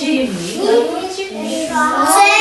Чарівник. Зайчик.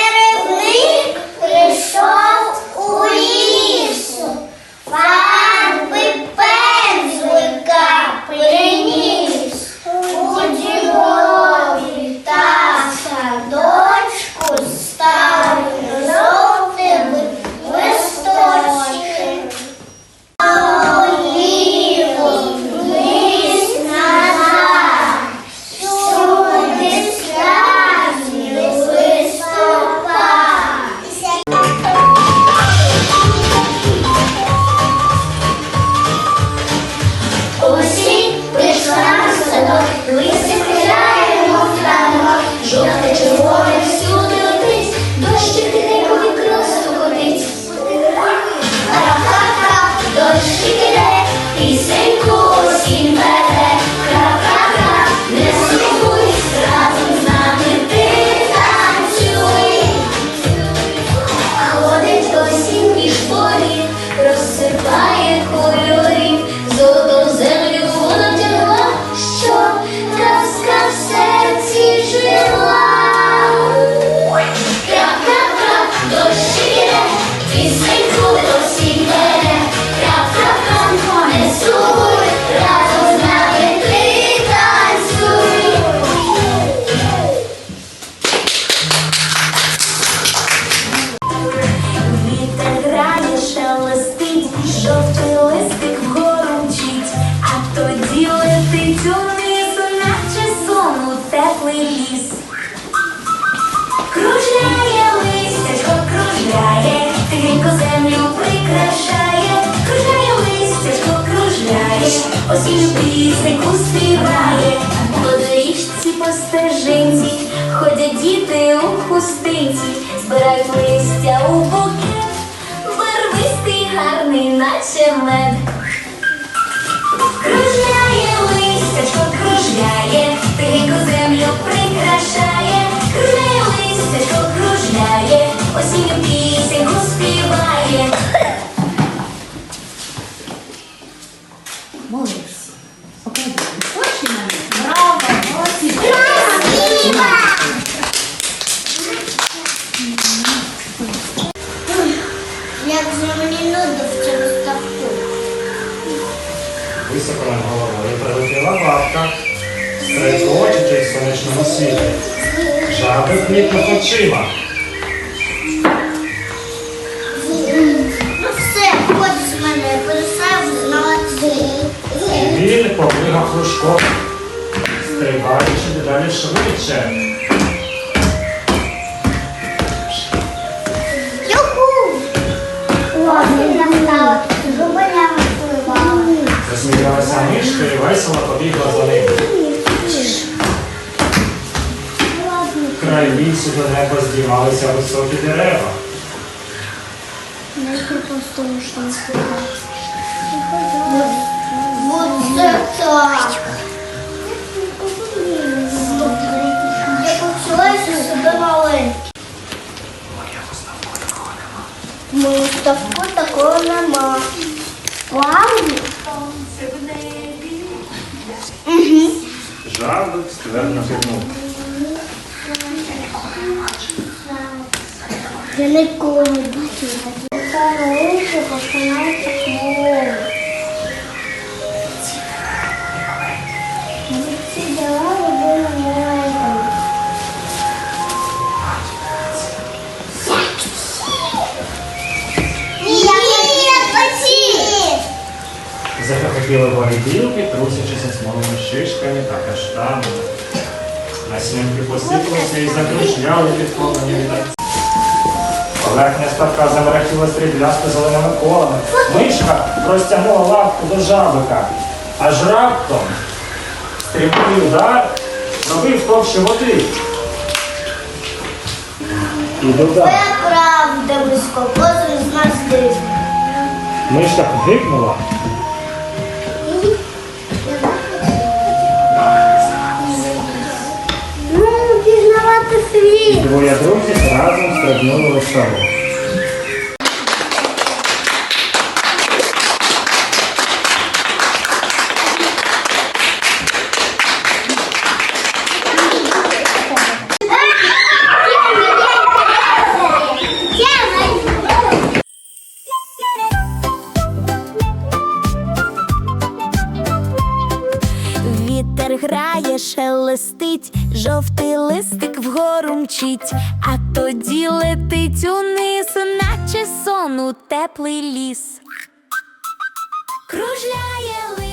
Quiet for your теплий ліс. Кружляє листячко, кружляє, тихенько землю прикрашає, кружляє листячко, кружляє, осінню пісеньку співає, по доріжці по стежинці, ходять діти у хустинці, збирають листя Очі на них. Браво, молодці. Як же мені нудно в цьому ставку. Високо над головою прилетіла бабка, стрейкочучи в сонячному світі. Жаби кліпнув очима. Кружком, стрибаючи дедалі швидше. Юху! Ладно, настала, зубаня впливала. Засміялася мишка і весело побігла за ним. Край лісу до неба здіймалися високі дерева. Оце Ставку такого нема. Правда? Жаби ствердно кивнув. Я ніколи не бачила. Стараюся починається Захотіли горіділки, трусячися смолими шишками та каштанами. На снімки посипалися і закружляли підковані вітерці. Поверхня ставка замерехтіла стріблясти зеленими колами. Мишка простягнула лапку до жабика. Аж раптом стрімкий удар зробив товщу води. І додав. Твоя правда, близько, козир з нас див. Мишка гикнула. світ. двоє друзів разом стрибнули у Грає, шелестить, жовтий листик вгору мчить, а тоді летить униз, наче сон у теплий ліс. Кружляє